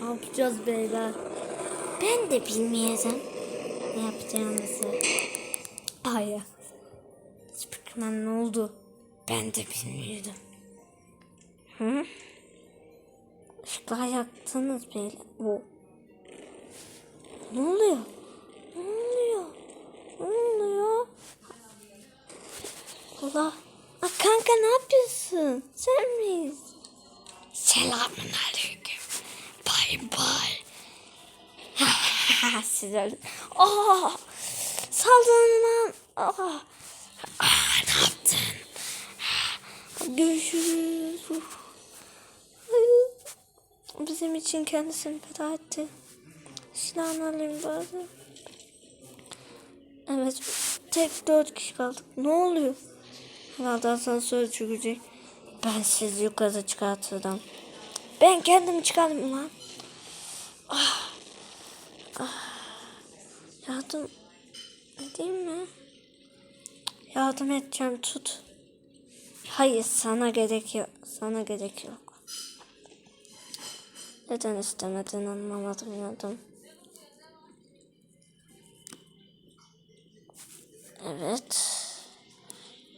Ne yapacağız beyler? Ben de bilmiyorum. Ne yapacağımızı. Hayır. Spiderman ne oldu? Ben de bilmiyordum. Hı? Işıklar yaktınız beyler. O. Ne oluyor? Ne oluyor? Ne oluyor? Allah. Aa, kanka ne yapıyorsun? Sen miyiz? Selamun aleyküm. Siz öldü. Oh! Saldırın lan. Oh! Aa, ne yaptın? Görüşürüz. Uf. Ay, Bizim için kendisini feda etti. Silahını alayım bari. Evet. Tek dört kişi kaldık. Ne oluyor? Herhalde asansör çökecek. Ben sizi yukarı çıkartırım. Ben kendimi çıkardım lan. Ah. Ah. Yardım edeyim mi? Yardım edeceğim tut. Hayır sana gerek yok. Sana gerek yok. Neden istemedin anlamadım yardım. Evet.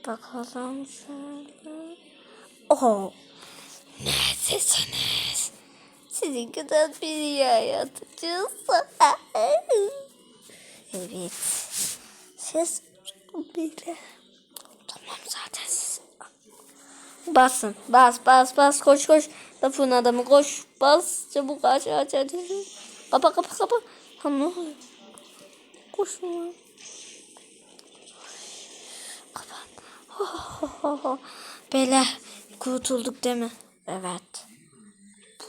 Bakalım şöyle. Oh. Neredesiniz? Sizin kadar bir yaratacağız. Evet. Ses bile. Tamam zaten. Basın. Bas bas bas koş koş. Lafın adamı koş. Bas. Çabuk aç aç aç. Kapa kapa kapa. Ha ne oluyor? Koşun lan. Kapan. Beyler kurtulduk değil mi? Evet.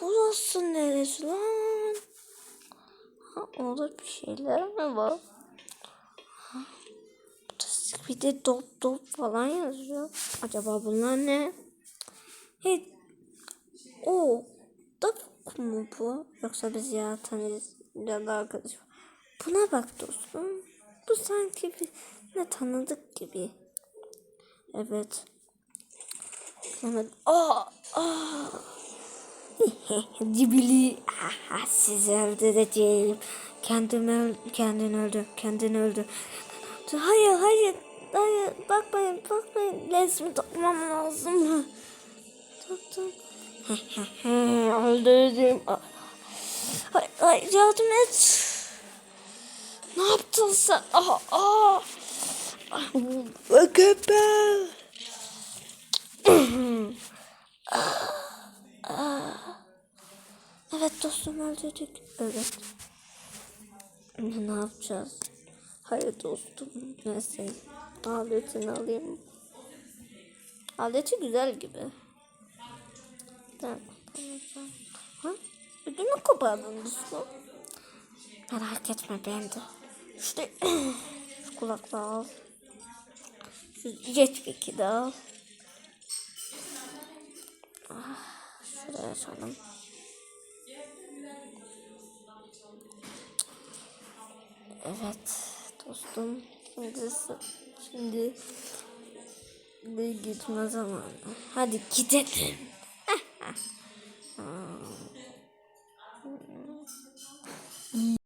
Burası neresi lan? Ha, orada bir şeyler mi var? Bir de dop dop falan yazıyor. Acaba bunlar ne? Hey, o Davuk mu bu? Yoksa biz ya tanıyız ya da arkadaş. Buna bak dostum. Bu sanki bir ne tanıdık gibi. Evet. Evet. Aa, aa. Cibili. Aha, sizi öldüreceğim. Kendim öl kendin öldü. Kendin öldü. Hayır hayır. Hayır bakmayın bakmayın. Resmi tutmam lazım. Tuttum. Öldürdüm. Hayır, hayır yardım et. Ne yaptın sen? Aha, aa. Köpek. evet dostum öldürdük. Evet. Ne yapacağız? Hayır dostum. Neyse. Aletini alayım. Aleti güzel gibi. Tamam. Ha? Ödümü kopardın dostum. Merak etme ben de. İşte şu kulaklığı al. Şu jetpack'i de al. Ah, şuraya açalım. Evet dostum. Şimdi, şimdi de gitme zamanı. Hadi gidelim.